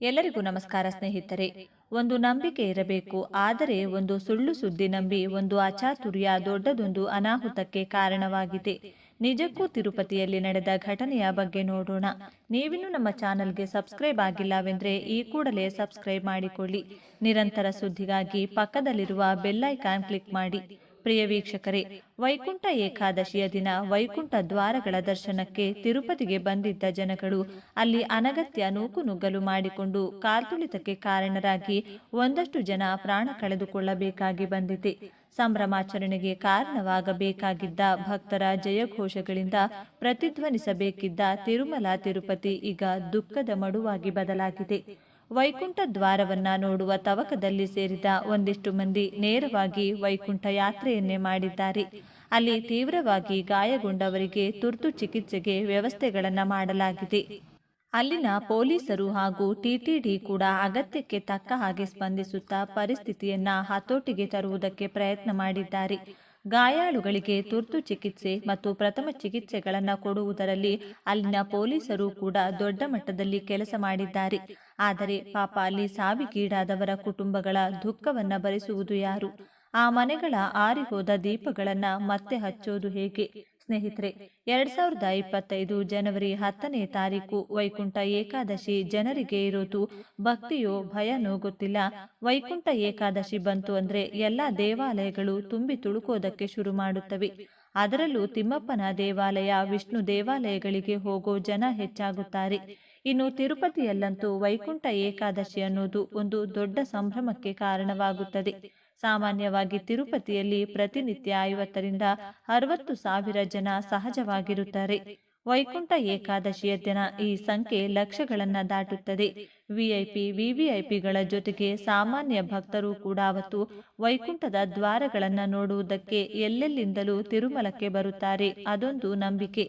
ಎಲ್ಲರಿಗೂ ನಮಸ್ಕಾರ ಸ್ನೇಹಿತರೆ. ಒಂದು ನಂಬಿಕೆ ಇರಬೇಕು, ಆದರೆ ಒಂದು ಸುಳ್ಳು ಸುದ್ದಿ ನಂಬಿ ಒಂದು ಅಚಾತುರ್ಯ ದೊಡ್ಡದೊಂದು ಅನಾಹುತಕ್ಕೆ ಕಾರಣವಾಗಿದೆ. ನಿಜಕ್ಕೂ ತಿರುಪತಿಯಲ್ಲಿ ನಡೆದ ಘಟನೆಯ ಬಗ್ಗೆ ನೋಡೋಣ. ನೀವಿನ್ನೂ ನಮ್ಮ ಚಾನಲ್ಗೆ ಸಬ್ಸ್ಕ್ರೈಬ್ ಆಗಿಲ್ಲವೆಂದರೆ ಈ ಕೂಡಲೇ ಸಬ್ಸ್ಕ್ರೈಬ್ ಮಾಡಿಕೊಳ್ಳಿ. ನಿರಂತರ ಸುದ್ದಿಗಾಗಿ ಪಕ್ಕದಲ್ಲಿರುವ ಬೆಲ್ಲೈಕಾನ್ ಕ್ಲಿಕ್ ಮಾಡಿ. ಪ್ರಿಯ ವೀಕ್ಷಕರೇ, ವೈಕುಂಠ ಏಕಾದಶಿಯ ದಿನ ವೈಕುಂಠ ದ್ವಾರಗಳ ದರ್ಶನಕ್ಕೆ ತಿರುಪತಿಗೆ ಬಂದಿದ್ದ ಜನಗಳು ಅಲ್ಲಿ ಅನಗತ್ಯ ನೂಕುನುಗ್ಗಲು ಮಾಡಿಕೊಂಡು ಕಾರ್ತುಳಿತಕ್ಕೆ ಕಾರಣರಾಗಿ ಒಂದಷ್ಟು ಜನ ಪ್ರಾಣ ಕಳೆದುಕೊಳ್ಳಬೇಕಾಗಿ ಬಂದಿದೆ. ಸಂಭ್ರಮಾಚರಣೆಗೆ ಕಾರಣವಾಗಬೇಕಾಗಿದ್ದ ಭಕ್ತರ ಜಯಘೋಷಗಳಿಂದ ಪ್ರತಿಧ್ವನಿಸಬೇಕಿದ್ದ ತಿರುಮಲ ತಿರುಪತಿ ಈಗ ದುಃಖದ ಮಡುವಾಗಿ ಬದಲಾಗಿದೆ. ವೈಕುಂಠ ದ್ವಾರವನ್ನ ನೋಡುವ ತವಕದಲ್ಲಿ ಸೇರಿದ ಒಂದಿಷ್ಟು ಮಂದಿ ನೇರವಾಗಿ ವೈಕುಂಠ ಯಾತ್ರೆಯನ್ನೇ ಮಾಡಿದ್ದಾರೆ. ಅಲ್ಲಿ ತೀವ್ರವಾಗಿ ಗಾಯಗೊಂಡವರಿಗೆ ತುರ್ತು ಚಿಕಿತ್ಸೆಗೆ ವ್ಯವಸ್ಥೆಗಳನ್ನು ಮಾಡಲಾಗಿದೆ. ಅಲ್ಲಿನ ಪೊಲೀಸರು ಹಾಗೂ ಟಿಟಿಡಿ ಕೂಡ ಅಗತ್ಯಕ್ಕೆ ತಕ್ಕ ಹಾಗೆ ಸ್ಪಂದಿಸುತ್ತಾ ಪರಿಸ್ಥಿತಿಯನ್ನ ಹತೋಟಿಗೆ ತರುವುದಕ್ಕೆ ಪ್ರಯತ್ನ ಮಾಡಿದ್ದಾರೆ. ಗಾಯಾಳುಗಳಿಗೆ ತುರ್ತು ಚಿಕಿತ್ಸೆ ಮತ್ತು ಪ್ರಥಮ ಚಿಕಿತ್ಸೆಗಳನ್ನು ಕೊಡುವುದರಲ್ಲಿ ಅಲ್ಲಿನ ಪೊಲೀಸರು ಕೂಡ ದೊಡ್ಡ ಮಟ್ಟದಲ್ಲಿ ಕೆಲಸ ಮಾಡಿದ್ದಾರೆ. ಆದರೆ ಪಾಪ ಅಲ್ಲಿ ಸಾವಿಗೀಡಾದವರ ಕುಟುಂಬಗಳ ದುಃಖವನ್ನು ಭರಿಸುವುದು ಯಾರು? ಆ ಮನೆಗಳ ಆರಿಹೋದ ದೀಪಗಳನ್ನು ಮತ್ತೆ ಹಚ್ಚೋದು ಹೇಗೆ? ಸ್ನೇಹಿತರೆ, ಎರಡ್ ಸಾವಿರದ ಇಪ್ಪತ್ತೈದು ಜನವರಿ ಹತ್ತನೇ ತಾರೀಕು ವೈಕುಂಠ ಏಕಾದಶಿ ಜನರಿಗೆ ಇರೋದು ಭಕ್ತಿಯೋ ಭಯನೋ ಗೊತ್ತಿಲ್ಲ. ವೈಕುಂಠ ಏಕಾದಶಿ ಬಂತು ಅಂದ್ರೆ ಎಲ್ಲ ದೇವಾಲಯಗಳು ತುಂಬಿ ತುಳುಕೋದಕ್ಕೆ ಶುರು ಮಾಡುತ್ತವೆ. ಅದರಲ್ಲೂ ತಿಮ್ಮಪ್ಪನ ದೇವಾಲಯ, ವಿಷ್ಣು ದೇವಾಲಯಗಳಿಗೆ ಹೋಗೋ ಜನ ಹೆಚ್ಚಾಗುತ್ತಾರೆ. ಇನ್ನು ತಿರುಪತಿಯಲ್ಲಂತೂ ವೈಕುಂಠ ಏಕಾದಶಿ ಅನ್ನೋದು ಒಂದು ದೊಡ್ಡ ಸಂಭ್ರಮಕ್ಕೆ ಕಾರಣವಾಗುತ್ತದೆ. ಸಾಮಾನ್ಯವಾಗಿ ತಿರುಪತಿಯಲ್ಲಿ ಪ್ರತಿನಿತ್ಯ ಐವತ್ತರಿಂದ ಅರವತ್ತು ಸಾವಿರ ಜನ ಸಹಜವಾಗಿರುತ್ತಾರೆ. ವೈಕುಂಠ ಏಕಾದಶಿಯ ದಿನ ಈ ಸಂಖ್ಯೆ ಲಕ್ಷಗಳನ್ನು ದಾಟುತ್ತದೆ. ವಿಐಪಿ ವಿವಿಐಪಿಗಳ ಜೊತೆಗೆ ಸಾಮಾನ್ಯ ಭಕ್ತರು ಕೂಡ ಅವತ್ತು ವೈಕುಂಠದ ದ್ವಾರಗಳನ್ನು ನೋಡುವುದಕ್ಕೆ ಎಲ್ಲೆಲ್ಲಿಂದಲೂ ತಿರುಮಲಕ್ಕೆ ಬರುತ್ತಾರೆ. ಅದೊಂದು ನಂಬಿಕೆ.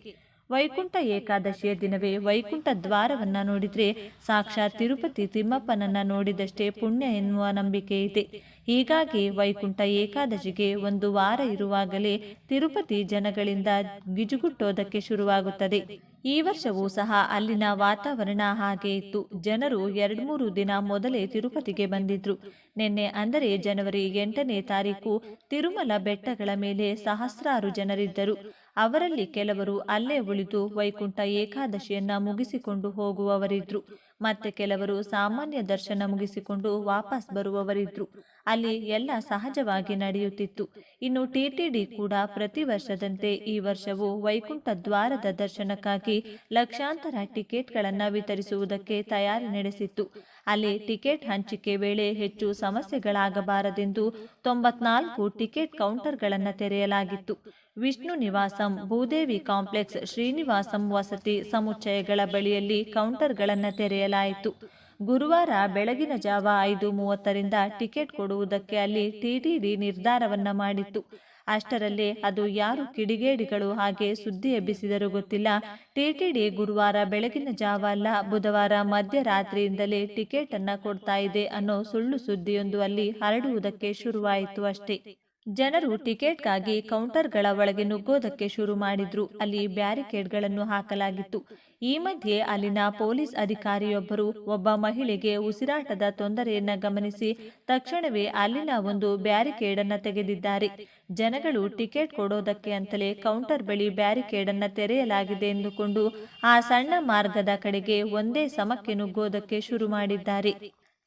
ವೈಕುಂಠ ಏಕಾದಶಿಯ ದಿನವೇ ವೈಕುಂಠ ದ್ವಾರವನ್ನ ನೋಡಿದ್ರೆ ಸಾಕ್ಷಾತ್ ತಿರುಪತಿ ತಿಮ್ಮಪ್ಪನನ್ನ ನೋಡಿದಷ್ಟೇ ಪುಣ್ಯ ಎನ್ನುವ ನಂಬಿಕೆ ಇದೆ. ಹೀಗಾಗಿ ವೈಕುಂಠ ಏಕಾದಶಿಗೆ ಒಂದು ವಾರ ಇರುವಾಗಲೇ ತಿರುಪತಿ ಜನಗಳಿಂದ ಗಿಜುಗುಟ್ಟೋದಕ್ಕೆ ಶುರುವಾಗುತ್ತದೆ. ಈ ವರ್ಷವೂ ಸಹ ಅಲ್ಲಿನ ವಾತಾವರಣ ಹಾಗೆ ಇತ್ತು. ಜನರು ಎರಡು ಮೂರು ದಿನ ಮೊದಲೇ ತಿರುಪತಿಗೆ ಬಂದಿದ್ರು. ನಿನ್ನೆ ಅಂದರೆ ಜನವರಿ ಎಂಟನೇ ತಾರೀಕು ತಿರುಮಲ ಬೆಟ್ಟಗಳ ಮೇಲೆ ಸಹಸ್ರಾರು ಜನರಿದ್ದರು. ಅವರಲ್ಲಿ ಕೆಲವರು ಅಲ್ಲೇ ಉಳಿದು ವೈಕುಂಠ ಏಕಾದಶಿಯನ್ನ ಮುಗಿಸಿಕೊಂಡು ಹೋಗುವವರಿದ್ರು. ಮತ್ತೆ ಕೆಲವರು ಸಾಮಾನ್ಯ ದರ್ಶನ ಮುಗಿಸಿಕೊಂಡು ವಾಪಸ್ ಬರುವವರಿದ್ರು. ಅಲ್ಲಿ ಎಲ್ಲ ಸಹಜವಾಗಿ ನಡೆಯುತ್ತಿತ್ತು. ಇನ್ನು ಟಿಟಿಡಿ ಕೂಡ ಪ್ರತಿ ವರ್ಷದಂತೆ ಈ ವರ್ಷವೂ ವೈಕುಂಠ ದ್ವಾರದ ದರ್ಶನಕ್ಕಾಗಿ ಲಕ್ಷಾಂತರ ಟಿಕೆಟ್ಗಳನ್ನು ವಿತರಿಸುವುದಕ್ಕೆ ತಯಾರಿ ನಡೆಸಿತ್ತು. ಅಲ್ಲಿ ಟಿಕೆಟ್ ಹಂಚಿಕೆ ವೇಳೆ ಹೆಚ್ಚು ಸಮಸ್ಯೆಗಳಾಗಬಾರದೆಂದು ತೊಂಬತ್ನಾಲ್ಕು ಟಿಕೆಟ್ ಕೌಂಟರ್ಗಳನ್ನು ತೆರೆಯಲಾಗಿತ್ತು. ವಿಷ್ಣು ನಿವಾಸಂ, ಭೂದೇವಿ ಕಾಂಪ್ಲೆಕ್ಸ್, ಶ್ರೀನಿವಾಸಂ ವಸತಿ ಸಮುಚ್ಚಯಗಳ ಬಳಿಯಲ್ಲಿ ಕೌಂಟರ್ಗಳನ್ನು ತೆರೆಯಲಾಯಿತು. ಗುರುವಾರ ಬೆಳಗಿನ ಜಾವ ಐದು ಮೂವತ್ತರಿಂದ ಟಿಕೆಟ್ ಕೊಡುವುದಕ್ಕೆ ಅಲ್ಲಿ ಟಿಟಿಡಿ ನಿರ್ಧಾರವನ್ನು ಮಾಡಿತ್ತು. ಅಷ್ಟರಲ್ಲೇ ಅದು ಯಾರು ಕಿಡಿಗೇಡಿಗಳು ಹಾಗೆ ಸುದ್ದಿ ಎಬ್ಬಿಸಿದರೂ ಗೊತ್ತಿಲ್ಲ. ಟಿಟಿಡಿ ಗುರುವಾರ ಬೆಳಗಿನ ಜಾವ ಅಲ್ಲ, ಬುಧವಾರ ಮಧ್ಯರಾತ್ರಿಯಿಂದಲೇ ಟಿಕೆಟ್ ಅನ್ನ ಕೊಡ್ತಾ ಇದೆ ಅನ್ನೋ ಸುಳ್ಳು ಸುದ್ದಿಯೊಂದು ಅಲ್ಲಿ ಹರಡುವುದಕ್ಕೆ ಶುರುವಾಯಿತು ಅಷ್ಟೇ. ಜನರು ಟಿಕೆಟ್ಗಾಗಿ ಕೌಂಟರ್ಗಳ ಒಳಗೆ ನುಗ್ಗೋದಕ್ಕೆ ಶುರು ಮಾಡಿದ್ರು. ಅಲ್ಲಿ ಬ್ಯಾರಿಕೇಡ್ಗಳನ್ನು ಹಾಕಲಾಗಿತ್ತು. ಈ ಮಧ್ಯೆ ಅಲ್ಲಿನ ಪೊಲೀಸ್ ಅಧಿಕಾರಿಯೊಬ್ಬರು ಒಬ್ಬ ಮಹಿಳೆಗೆ ಉಸಿರಾಟದ ತೊಂದರೆಯನ್ನ ಗಮನಿಸಿ ತಕ್ಷಣವೇ ಅಲ್ಲಿನ ಒಂದು ಬ್ಯಾರಿಕೇಡ್ ಅನ್ನ ತೆಗೆದಿದ್ದಾರೆ. ಜನಗಳು ಟಿಕೆಟ್ ಕೊಡೋದಕ್ಕೆ ಅಂತಲೇ ಕೌಂಟರ್ ಬಳಿ ಬ್ಯಾರಿಕೇಡ್ ಅನ್ನ ತೆರೆಯಲಾಗಿದೆ ಎಂದುಕೊಂಡು ಆ ಸಣ್ಣ ಮಾರ್ಗದ ಕಡೆಗೆ ಒಂದೇ ಸಮಕ್ಕೆ ನುಗ್ಗೋದಕ್ಕೆ ಶುರು ಮಾಡಿದ್ದಾರೆ.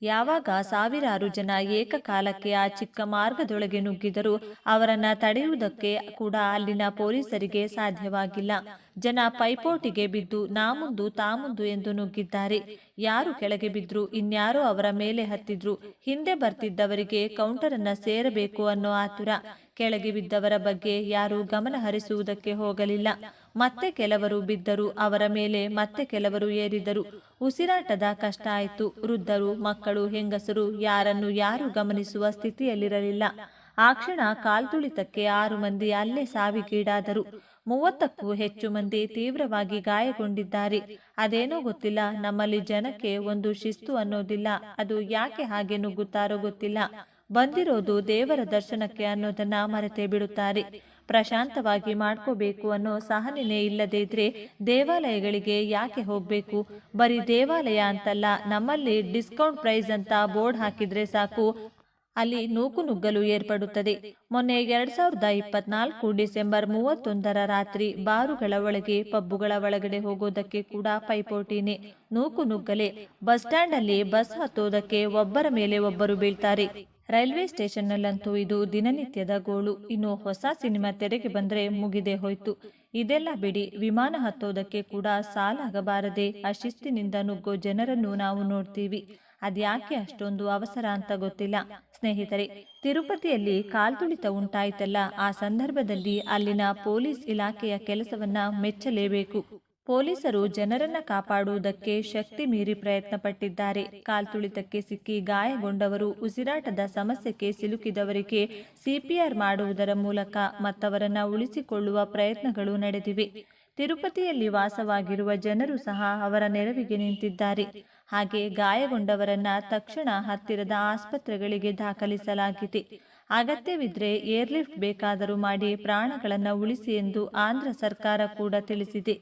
ಯಾವಾಗ ಸಾವಿರಾರು ಜನ ಏಕಕಾಲಕ್ಕೆ ಆ ಚಿಕ್ಕ ಮಾರ್ಗದೊಳಗೆ ನುಗ್ಗಿದರೂ ಅವರನ್ನ ತಡೆಯುವುದಕ್ಕೆ ಕೂಡ ಅಲ್ಲಿನ ಪೊಲೀಸರಿಗೆ ಸಾಧ್ಯವಾಗಿಲ್ಲ. ಜನ ಪೈಪೋಟಿಗೆ ಬಿದ್ದು ನಾ ತಾಮುಂದು ಎಂದು ನುಗ್ಗಿದ್ದಾರೆ. ಯಾರು ಕೆಳಗೆ ಬಿದ್ರು, ಇನ್ಯಾರೋ ಅವರ ಮೇಲೆ ಹತ್ತಿದ್ರು, ಹಿಂದೆ ಬರ್ತಿದ್ದವರಿಗೆ ಕೌಂಟರನ್ನ ಸೇರಬೇಕು ಅನ್ನೋ ಆತುರ. ಕೆಳಗೆ ಬಿದ್ದವರ ಬಗ್ಗೆ ಯಾರೂ ಗಮನ ಹರಿಸುವುದಕ್ಕೆ ಹೋಗಲಿಲ್ಲ. ಮತ್ತೆ ಕೆಲವರು ಬಿದ್ದರು, ಅವರ ಮೇಲೆ ಮತ್ತೆ ಕೆಲವರು ಏರಿದರು. ಉಸಿರಾಟದ ಕಷ್ಟ ಆಯಿತು. ವೃದ್ಧರು, ಮಕ್ಕಳು, ಹೆಂಗಸರು, ಯಾರನ್ನು ಯಾರು ಗಮನಿಸುವ ಸ್ಥಿತಿಯಲ್ಲಿರಲಿಲ್ಲ. ಆ ಕ್ಷಣ ಕಾಲ್ತುಳಿತಕ್ಕೆ ಆರು ಮಂದಿ ಅಲ್ಲೇ ಸಾವಿಗೀಡಾದರು. ಮೂವತ್ತಕ್ಕೂ ಹೆಚ್ಚು ಮಂದಿ ತೀವ್ರವಾಗಿ ಗಾಯಗೊಂಡಿದ್ದಾರೆ. ಅದೇನೋ ಗೊತ್ತಿಲ್ಲ. ನಮ್ಮಲ್ಲಿ ಜನಕ್ಕೆ ಒಂದು ಶಿಸ್ತು ಅನ್ನೋದಿಲ್ಲ. ಅದು ಯಾಕೆ ಹಾಗೆ ನುಗ್ಗುತ್ತಾರೋ ಗೊತ್ತಿಲ್ಲ. ಬಂದಿರೋದು ದೇವರ ದರ್ಶನಕ್ಕೆ ಅನ್ನೋದನ್ನ ಮರೆತೇ ಬಿಡುತ್ತಾರೆ. ಪ್ರಶಾಂತವಾಗಿ ಮಾಡ್ಕೋಬೇಕು ಅನ್ನೋ ಸಹನೆನೇ ಇಲ್ಲದೇ ಇದ್ರೆ ದೇವಾಲಯಗಳಿಗೆ ಯಾಕೆ ಹೋಗಬೇಕು? ಬರೀ ದೇವಾಲಯ ಅಂತಲ್ಲ, ನಮ್ಮಲ್ಲಿ ಡಿಸ್ಕೌಂಟ್ ಪ್ರೈಸ್ ಅಂತ ಬೋರ್ಡ್ ಹಾಕಿದ್ರೆ ಸಾಕು. ಅಲ್ಲಿ ನೂಕು ನುಗ್ಗಲು ಏರ್ಪಡುತ್ತದೆ. ಮೊನ್ನೆ ಎರಡ್ ಸಾವಿರದ ಇಪ್ಪತ್ನಾಲ್ಕು ಡಿಸೆಂಬರ್ ಮೂವತ್ತೊಂದರ ರಾತ್ರಿ ಬಾರುಗಳ ಒಳಗೆ, ಪಬ್ಬುಗಳ ಒಳಗಡೆ ಹೋಗೋದಕ್ಕೆ ಕೂಡ ಪೈಪೋಟಿನೇ. ನೂಕು ನುಗ್ಗಲೆ. ಬಸ್ ಸ್ಟ್ಯಾಂಡ್ ಅಲ್ಲಿ ಬಸ್ ಹತ್ತೋದಕ್ಕೆ ಒಬ್ಬರ ಮೇಲೆ ಒಬ್ಬರು ಬೀಳ್ತಾರೆ. ರೈಲ್ವೆ ಸ್ಟೇಷನ್ನಲ್ಲಂತೂ ಇದು ದಿನನಿತ್ಯದ ಗೋಳು. ಇನ್ನು ಹೊಸ ಸಿನಿಮಾ ತೆರೆಗೆ ಬಂದರೆ ಮುಗಿದೇ ಹೋಯ್ತು. ಇದೆಲ್ಲ ಬಿಡಿ, ವಿಮಾನ ಹತ್ತೋದಕ್ಕೆ ಕೂಡ ಸಾಲಾಗಬಾರದೆ ಅಶಿಸ್ತಿನಿಂದ ನುಗ್ಗೋ ಜನರನ್ನು ನಾವು ನೋಡ್ತೀವಿ. ಅದ್ಯಾಕೆ ಅಷ್ಟೊಂದು ಅವಸರ ಅಂತ ಗೊತ್ತಿಲ್ಲ. ಸ್ನೇಹಿತರೆ, ತಿರುಪತಿಯಲ್ಲಿ ಕಾಲ್ತುಳಿತ ಉಂಟಾಯ್ತಲ್ಲ, ಆ ಸಂದರ್ಭದಲ್ಲಿ ಅಲ್ಲಿನ ಪೊಲೀಸ್ ಇಲಾಖೆಯ ಕೆಲಸವನ್ನ ಮೆಚ್ಚಲೇಬೇಕು. ಪೊಲೀಸರು ಜನರನ್ನ ಕಾಪಾಡುವುದಕ್ಕೆ ಶಕ್ತಿ ಮೀರಿ ಪ್ರಯತ್ನ ಪಟ್ಟಿದ್ದಾರೆ ಕಾಲ್ತುಳಿತಕ್ಕೆ ಸಿಕ್ಕಿ ಗಾಯಗೊಂಡವರು, ಉಸಿರಾಟದ ಸಮಸ್ಯೆಗೆ ಸಿಲುಕಿದವರಿಗೆ ಸಿಪಿಆರ್ ಮಾಡುವುದರ ಮೂಲಕ ಮತ್ತವರನ್ನ ಉಳಿಸಿಕೊಳ್ಳುವ ಪ್ರಯತ್ನಗಳು ನಡೆದಿವೆ. ತಿರುಪತಿಯಲ್ಲಿ ವಾಸವಾಗಿರುವ ಜನರು ಸಹ ಅವರ ನೆರವಿಗೆ ನಿಂತಿದ್ದಾರೆ. ಹಾಗೆ ಗಾಯಗೊಂಡವರನ್ನ ತಕ್ಷಣ ಹತ್ತಿರದ ಆಸ್ಪತ್ರೆಗಳಿಗೆ ದಾಖಲಿಸಲಾಗಿದೆ. ಅಗತ್ಯವಿದ್ರೆ ಏರ್ಲಿಫ್ಟ್ ಬೇಕಾದರೂ ಮಾಡಿ ಪ್ರಾಣಗಳನ್ನು ಉಳಿಸಿ ಎಂದು ಆಂಧ್ರ ಸರ್ಕಾರ ಕೂಡ ತಿಳಿಸಿದೆ.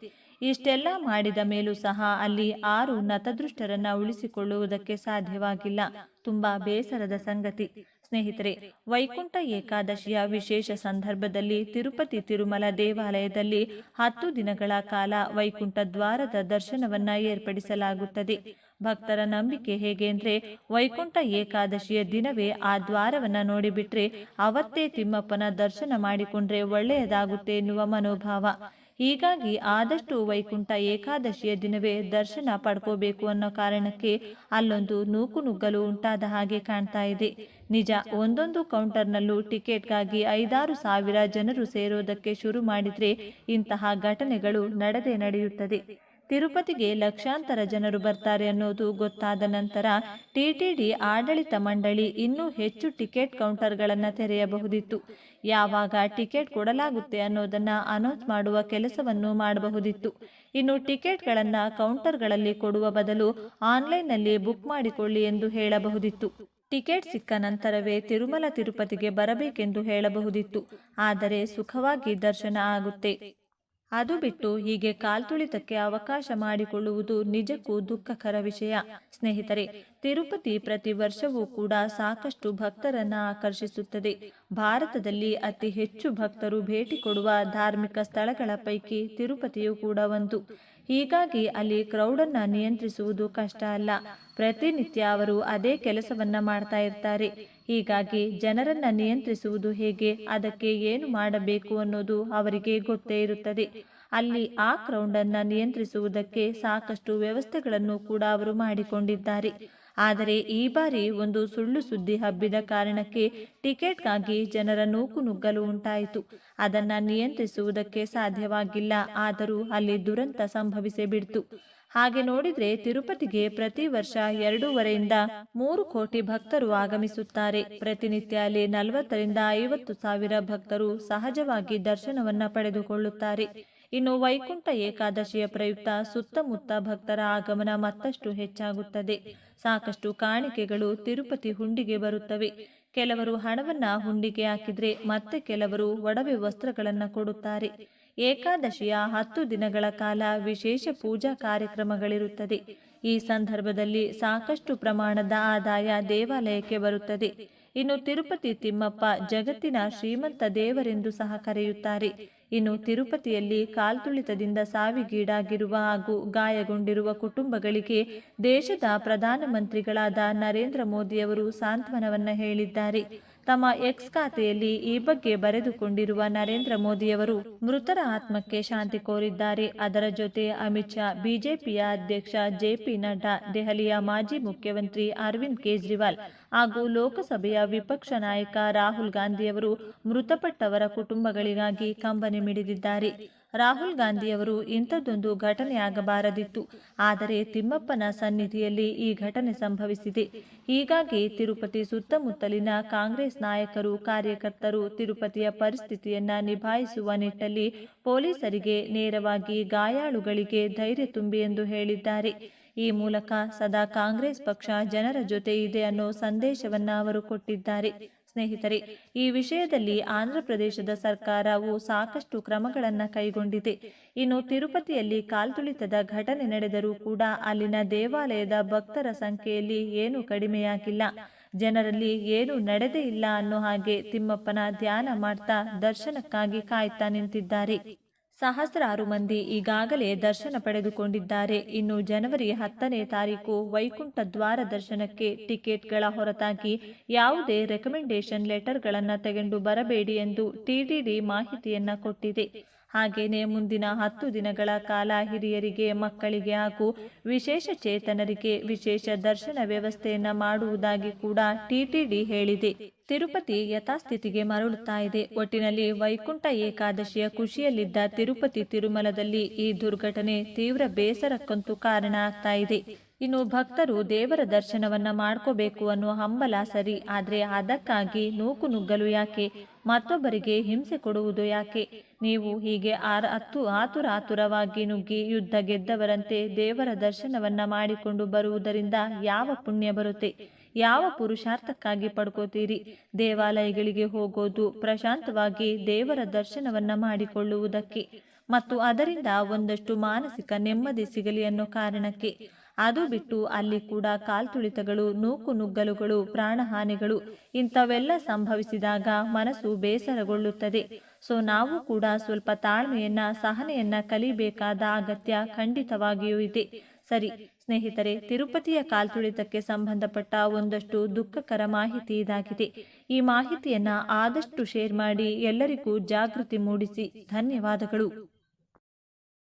ಇಷ್ಟೆಲ್ಲ ಮಾಡಿದ ಮೇಲೂ ಸಹ ಅಲ್ಲಿ ಆರು ನತದೃಷ್ಟರನ್ನ ಉಳಿಸಿಕೊಳ್ಳುವುದಕ್ಕೆ ಸಾಧ್ಯವಾಗಿಲ್ಲ. ತುಂಬಾ ಬೇಸರದ ಸಂಗತಿ. ಸ್ನೇಹಿತರೆ, ವೈಕುಂಠ ಏಕಾದಶಿಯ ವಿಶೇಷ ಸಂದರ್ಭದಲ್ಲಿ ತಿರುಪತಿ ತಿರುಮಲ ದೇವಾಲಯದಲ್ಲಿ ಹತ್ತು ದಿನಗಳ ಕಾಲ ವೈಕುಂಠ ದ್ವಾರದ ದರ್ಶನವನ್ನ ಏರ್ಪಡಿಸಲಾಗುತ್ತದೆ. ಭಕ್ತರ ನಂಬಿಕೆ ಹೇಗೆ ಅಂದ್ರೆ, ವೈಕುಂಠ ಏಕಾದಶಿಯ ದಿನವೇ ಆ ದ್ವಾರವನ್ನ ನೋಡಿಬಿಟ್ರೆ ಅವತ್ತೇ ತಿಮ್ಮಪ್ಪನ ದರ್ಶನ ಮಾಡಿಕೊಂಡ್ರೆ ಒಳ್ಳೆಯದಾಗುತ್ತೆ ಎನ್ನುವ ಮನೋಭಾವ. ಹೀಗಾಗಿ ಆದಷ್ಟು ವೈಕುಂಠ ಏಕಾದಶಿಯ ದಿನವೇ ದರ್ಶನ ಪಡ್ಕೋಬೇಕು ಅನ್ನೋ ಕಾರಣಕ್ಕೆ ಅಲ್ಲೊಂದು ನೂಕು ನುಗ್ಗಲು ಉಂಟಾದ ಹಾಗೆ ಕಾಣ್ತಾ ಇದೆ. ನಿಜ, ಒಂದೊಂದು ಕೌಂಟರ್ನಲ್ಲೂ ಟಿಕೆಟ್ಗಾಗಿ ಐದಾರು ಸಾವಿರ ಜನರು ಸೇರೋದಕ್ಕೆ ಶುರು ಮಾಡಿದರೆ ಇಂತಹ ಘಟನೆಗಳು ನಡೆದೇ ನಡೆಯುತ್ತದೆ. ತಿರುಪತಿಗೆ ಲಕ್ಷಾಂತರ ಜನರು ಬರ್ತಾರೆ ಅನ್ನೋದು ಗೊತ್ತಾದ ನಂತರ ಟಿಟಿಡಿ ಆಡಳಿತ ಮಂಡಳಿ ಇನ್ನೂ ಹೆಚ್ಚು ಟಿಕೆಟ್ ಕೌಂಟರ್ಗಳನ್ನು ತೆರೆಯಬಹುದಿತ್ತು. ಯಾವಾಗ ಟಿಕೆಟ್ ಕೊಡಲಾಗುತ್ತೆ ಅನ್ನೋದನ್ನು ಅನೌನ್ಸ್ ಮಾಡುವ ಕೆಲಸವನ್ನು ಮಾಡಬಹುದಿತ್ತು. ಇನ್ನು ಟಿಕೆಟ್ಗಳನ್ನು ಕೌಂಟರ್ಗಳಲ್ಲಿ ಕೊಡುವ ಬದಲು ಆನ್ಲೈನ್ನಲ್ಲಿ ಬುಕ್ ಮಾಡಿಕೊಳ್ಳಿ ಎಂದು ಹೇಳಬಹುದಿತ್ತು. ಟಿಕೆಟ್ ಸಿಕ್ಕ ನಂತರವೇ ತಿರುಮಲ ತಿರುಪತಿಗೆ ಬರಬೇಕೆಂದು ಹೇಳಬಹುದಿತ್ತು. ಆದರೆ ಸುಖವಾಗಿ ದರ್ಶನ ಆಗುತ್ತೆ. ಅದು ಬಿಟ್ಟು ಹೀಗೆ ಕಾಲ್ತುಳಿತಕ್ಕೆ ಅವಕಾಶ ಮಾಡಿಕೊಳ್ಳುವುದು ನಿಜಕ್ಕೂ ದುಃಖಕರ ವಿಷಯ. ಸ್ನೇಹಿತರೆ, ತಿರುಪತಿ ಪ್ರತಿ ವರ್ಷವೂ ಕೂಡ ಸಾಕಷ್ಟು ಭಕ್ತರನ್ನ ಆಕರ್ಷಿಸುತ್ತದೆ. ಭಾರತದಲ್ಲಿ ಅತಿ ಹೆಚ್ಚು ಭಕ್ತರು ಭೇಟಿ ಕೊಡುವ ಧಾರ್ಮಿಕ ಸ್ಥಳಗಳ ಪೈಕಿ ತಿರುಪತಿಯು ಕೂಡ ಒಂದು. ಹೀಗಾಗಿ ಅಲ್ಲಿ ಕ್ರೌಡನ್ನ ನಿಯಂತ್ರಿಸುವುದು ಕಷ್ಟ ಅಲ್ಲ. ಪ್ರತಿನಿತ್ಯ ಅವರು ಅದೇ ಕೆಲಸವನ್ನ ಮಾಡ್ತಾ ಇರ್ತಾರೆ. ಹೀಗಾಗಿ ಜನರನ್ನ ನಿಯಂತ್ರಿಸುವುದು ಹೇಗೆ, ಅದಕ್ಕೆ ಏನು ಮಾಡಬೇಕು ಅನ್ನೋದು ಅವರಿಗೆ ಗೊತ್ತೇ ಇರುತ್ತದೆ. ಅಲ್ಲಿ ಆ ಕ್ರೌಡನ್ನ ನಿಯಂತ್ರಿಸುವುದಕ್ಕೆ ಸಾಕಷ್ಟು ವ್ಯವಸ್ಥೆಗಳನ್ನು ಕೂಡ ಅವರು ಮಾಡಿಕೊಂಡಿದ್ದಾರೆ. ಆದರೆ ಈ ಬಾರಿ ಒಂದು ಸುಳ್ಳು ಸುದ್ದಿ ಹಬ್ಬಿದ ಕಾರಣಕ್ಕೆ ಟಿಕೆಟ್ಗಾಗಿ ಜನರ ನೂಕು ನುಗ್ಗಲು ಉಂಟಾಯಿತು. ಅದನ್ನು ನಿಯಂತ್ರಿಸುವುದಕ್ಕೆ ಸಾಧ್ಯವಾಗಿಲ್ಲ, ಆದರೂ ಅಲ್ಲಿ ದುರಂತ ಸಂಭವಿಸೇ ಬಿಡ್ತು. ಹಾಗೆ ನೋಡಿದ್ರೆ ತಿರುಪತಿಗೆ ಪ್ರತಿ ವರ್ಷ ಎರಡೂವರೆಯಿಂದ ಮೂರು ಕೋಟಿ ಭಕ್ತರು ಆಗಮಿಸುತ್ತಾರೆ. ಪ್ರತಿನಿತ್ಯ ಅಲ್ಲಿ ನಲವತ್ತರಿಂದ ಐವತ್ತು ಸಾವಿರ ಭಕ್ತರು ಸಹಜವಾಗಿ ದರ್ಶನವನ್ನ ಪಡೆದುಕೊಳ್ಳುತ್ತಾರೆ. ಇನ್ನು ವೈಕುಂಠ ಏಕಾದಶಿಯ ಪ್ರಯುಕ್ತ ಸುತ್ತಮುತ್ತ ಭಕ್ತರ ಆಗಮನ ಮತ್ತಷ್ಟು ಹೆಚ್ಚಾಗುತ್ತದೆ. ಸಾಕಷ್ಟು ಕಾಣಿಕೆಗಳು ತಿರುಪತಿ ಹುಂಡಿಗೆ ಬರುತ್ತವೆ. ಕೆಲವರು ಹಣವನ್ನ ಹುಂಡಿಗೆ ಹಾಕಿದ್ರೆ ಮತ್ತೆ ಕೆಲವರು ಒಡವೆ ವಸ್ತ್ರಗಳನ್ನ ಕೊಡುತ್ತಾರೆ. ಏಕಾದಶಿಯ ಹತ್ತು ದಿನಗಳ ಕಾಲ ವಿಶೇಷ ಪೂಜಾ ಕಾರ್ಯಕ್ರಮಗಳಿರುತ್ತದೆ. ಈ ಸಂದರ್ಭದಲ್ಲಿ ಸಾಕಷ್ಟು ಪ್ರಮಾಣದ ಆದಾಯ ದೇವಾಲಯಕ್ಕೆ ಬರುತ್ತದೆ. ಇನ್ನು ತಿರುಪತಿ ತಿಮ್ಮಪ್ಪ ಜಗತ್ತಿನ ಶ್ರೀಮಂತ ದೇವರೆಂದು ಸಹ ಕರೆಯುತ್ತಾರೆ. ಇನ್ನು ತಿರುಪತಿಯಲ್ಲಿ ಕಾಲ್ತುಳಿತದಿಂದ ಸಾವಿಗೀಡಾಗಿರುವ ಹಾಗೂ ಗಾಯಗೊಂಡಿರುವ ಕುಟುಂಬಗಳಿಗೆ ದೇಶದ ಪ್ರಧಾನಮಂತ್ರಿಗಳಾದ ನರೇಂದ್ರ ಮೋದಿಯವರು ಸಾಂತ್ವನವನ್ನ ಹೇಳಿದ್ದಾರೆ. ತಮ್ಮ ಎಕ್ಸ್ ಖಾತೆಯಲ್ಲಿ ಈ ಬಗ್ಗೆ ಬರೆದುಕೊಂಡಿರುವ ನರೇಂದ್ರ ಮೋದಿಯವರು ಮೃತರ ಆತ್ಮಕ್ಕೆ ಶಾಂತಿ ಕೋರಿದ್ದಾರೆ. ಅದರ ಜೊತೆ ಅಮಿತ್ ಶಾ, ಬಿಜೆಪಿಯ ಅಧ್ಯಕ್ಷ ಜೆಪಿ ನಡ್ಡಾ, ದೆಹಲಿಯ ಮಾಜಿ ಮುಖ್ಯಮಂತ್ರಿ ಅರವಿಂದ್ ಕೇಜ್ರಿವಾಲ್ ಹಾಗೂ ಲೋಕಸಭೆಯ ವಿಪಕ್ಷ ನಾಯಕ ರಾಹುಲ್ ಗಾಂಧಿಯವರು ಮೃತಪಟ್ಟವರ ಕುಟುಂಬಗಳಿಗಾಗಿ ಕಂಬನಿ ಮಿಡಿದಿದ್ದಾರೆ. ರಾಹುಲ್ ಗಾಂಧಿಯವರು ಇಂಥದ್ದೊಂದು ಘಟನೆಯಾಗಬಾರದಿತ್ತು ಆದರೆ ತಿಮ್ಮಪ್ಪನ ಸನ್ನಿಧಿಯಲ್ಲಿ ಈ ಘಟನೆ ಸಂಭವಿಸಿದೆ. ಹೀಗಾಗಿ ತಿರುಪತಿ ಸುತ್ತಮುತ್ತಲಿನ ಕಾಂಗ್ರೆಸ್ ನಾಯಕರು, ಕಾರ್ಯಕರ್ತರು ತಿರುಪತಿಯ ಪರಿಸ್ಥಿತಿಯನ್ನ ನಿಭಾಯಿಸುವ ನಿಟ್ಟಲ್ಲಿ ಪೊಲೀಸರಿಗೆ ನೇರವಾಗಿ ಗಾಯಾಳುಗಳಿಗೆ ಧೈರ್ಯ ತುಂಬಿ ಎಂದು ಹೇಳಿದ್ದಾರೆ. ಈ ಮೂಲಕ ಸದಾ ಕಾಂಗ್ರೆಸ್ ಪಕ್ಷ ಜನರ ಜೊತೆ ಇದೆ ಅನ್ನೋ ಸಂದೇಶವನ್ನ ಅವರು ಕೊಟ್ಟಿದ್ದಾರೆ. ಸ್ನೇಹಿತರೆ, ಈ ವಿಷಯದಲ್ಲಿ ಆಂಧ್ರಪ್ರದೇಶದ ಸರ್ಕಾರವು ಸಾಕಷ್ಟು ಕ್ರಮಗಳನ್ನು ಕೈಗೊಂಡಿದೆ. ಇನ್ನು ತಿರುಪತಿಯಲ್ಲಿ ಕಾಲ್ತುಳಿತದ ಘಟನೆ ನಡೆದರೂ ಕೂಡ ಅಲ್ಲಿನ ದೇವಾಲಯದ ಭಕ್ತರ ಸಂಖ್ಯೆಯಲ್ಲಿ ಏನೂ ಕಡಿಮೆಯಾಗಿಲ್ಲ. ಜನರಲ್ಲಿ ಏನು ನಡೆದೇ ಇಲ್ಲ ಅನ್ನೋ ಹಾಗೆ ತಿಮ್ಮಪ್ಪನ ಧ್ಯಾನ ಮಾಡ್ತಾ ದರ್ಶನಕ್ಕಾಗಿ ಕಾಯ್ತಾ ನಿಂತಿದ್ದಾರೆ. ಸಹಸ್ರಾರು ಮಂದಿ ಈಗಾಗಲೇ ದರ್ಶನ ಪಡೆದುಕೊಂಡಿದ್ದಾರೆ. ಇನ್ನು ಜನವರಿ ಹತ್ತನೇ ತಾರೀಕು ವೈಕುಂಠ ದ್ವಾರ ದರ್ಶನಕ್ಕೆ ಟಿಕೆಟ್ಗಳ ಹೊರತಾಗಿ ಯಾವುದೇ ರೆಕಮೆಂಡೇಶನ್ ಲೆಟರ್ಗಳನ್ನು ತೆಗೆದು ಬರಬೇಡಿ ಎಂದು ಟಿಡಿಡಿ ಮಾಹಿತಿಯನ್ನ ಕೊಟ್ಟಿದೆ. ಹಾಗೆಯೇ ಮುಂದಿನ ಹತ್ತು ದಿನಗಳ ಕಾಲ ಹಿರಿಯರಿಗೆ, ಮಕ್ಕಳಿಗೆ ಹಾಗೂ ವಿಶೇಷ ಚೇತನರಿಗೆ ವಿಶೇಷ ದರ್ಶನ ವ್ಯವಸ್ಥೆಯನ್ನ ಮಾಡುವುದಾಗಿ ಕೂಡ ಟಿಟಿಡಿ ಹೇಳಿದೆ. ತಿರುಪತಿ ಯಥಾಸ್ಥಿತಿಗೆ ಮರಳುತ್ತಾ ಇದೆ. ಒಟ್ಟಿನಲ್ಲಿ ವೈಕುಂಠ ಏಕಾದಶಿಯ ಖುಷಿಯಲ್ಲಿದ್ದ ತಿರುಪತಿ ತಿರುಮಲದಲ್ಲಿ ಈ ದುರ್ಘಟನೆ ತೀವ್ರ ಬೇಸರಕ್ಕಂತೂ ಕಾರಣ ಆಗ್ತಾ ಇದೆ. ಇನ್ನು ಭಕ್ತರು ದೇವರ ದರ್ಶನವನ್ನ ಮಾಡ್ಕೋಬೇಕು ಅನ್ನೋ ಹಂಬಲ ಸರಿ, ಆದ್ರೆ ಅದಕ್ಕಾಗಿ ನೂಕು ನುಗ್ಗಲು ಯಾಕೆ? ಮತ್ತೊಬ್ಬರಿಗೆ ಹಿಂಸೆ ಕೊಡುವುದು ಯಾಕೆ? ನೀವು ಹೀಗೆ ಆರ ಹತ್ತು ಆತುರ ಆತುರವಾಗಿ ನುಗ್ಗಿ ಯುದ್ಧ ಗೆದ್ದವರಂತೆ ದೇವರ ದರ್ಶನವನ್ನ ಮಾಡಿಕೊಂಡು ಬರುವುದರಿಂದ ಯಾವ ಪುಣ್ಯ ಬರುತ್ತೆ? ಯಾವ ಪುರುಷಾರ್ಥಕ್ಕಾಗಿ ಪಡ್ಕೋತೀರಿ? ದೇವಾಲಯಗಳಿಗೆ ಹೋಗೋದು, ಪ್ರಶಾಂತವಾಗಿ ದೇವರ ದರ್ಶನವನ್ನ ಮಾಡಿಕೊಳ್ಳುವುದಕ್ಕೆ. ಮತ್ತು ಅದರಿಂದ ಒಂದಷ್ಟು ಮಾನಸಿಕ ನೆಮ್ಮದಿ ಸಿಗಲಿ ಅನ್ನೋ ಕಾರಣಕ್ಕೆ. ಅದು ಬಿಟ್ಟು ಅಲ್ಲಿ ಕೂಡ ಕಾಲ್ತುಳಿತಗಳು, ನೂಕು ನುಗ್ಗಲುಗಳು, ಪ್ರಾಣಹಾನಿಗಳು ಇಂಥವೆಲ್ಲ ಸಂಭವಿಸಿದಾಗ ಮನಸ್ಸು ಬೇಸರಗೊಳ್ಳುತ್ತದೆ. ಸೊ, ನಾವು ಕೂಡ ಸ್ವಲ್ಪ ತಾಳ್ಮೆಯನ್ನ, ಸಹನೆಯನ್ನ ಕಲಿಬೇಕಾದ ಅಗತ್ಯ ಖಂಡಿತವಾಗಿಯೂ ಇದೆ. ಸರಿ ಸ್ನೇಹಿತರೆ, ತಿರುಪತಿಯ ಕಾಲ್ತುಳಿತಕ್ಕೆ ಸಂಬಂಧಪಟ್ಟ ಒಂದಷ್ಟು ದುಃಖಕರ ಮಾಹಿತಿ ಇದಾಗಿದೆ. ಈ ಮಾಹಿತಿಯನ್ನ ಆದಷ್ಟು ಶೇರ್ ಮಾಡಿ ಎಲ್ಲರಿಗೂ ಜಾಗೃತಿ ಮೂಡಿಸಿ ಧನ್ಯವಾದಗಳು.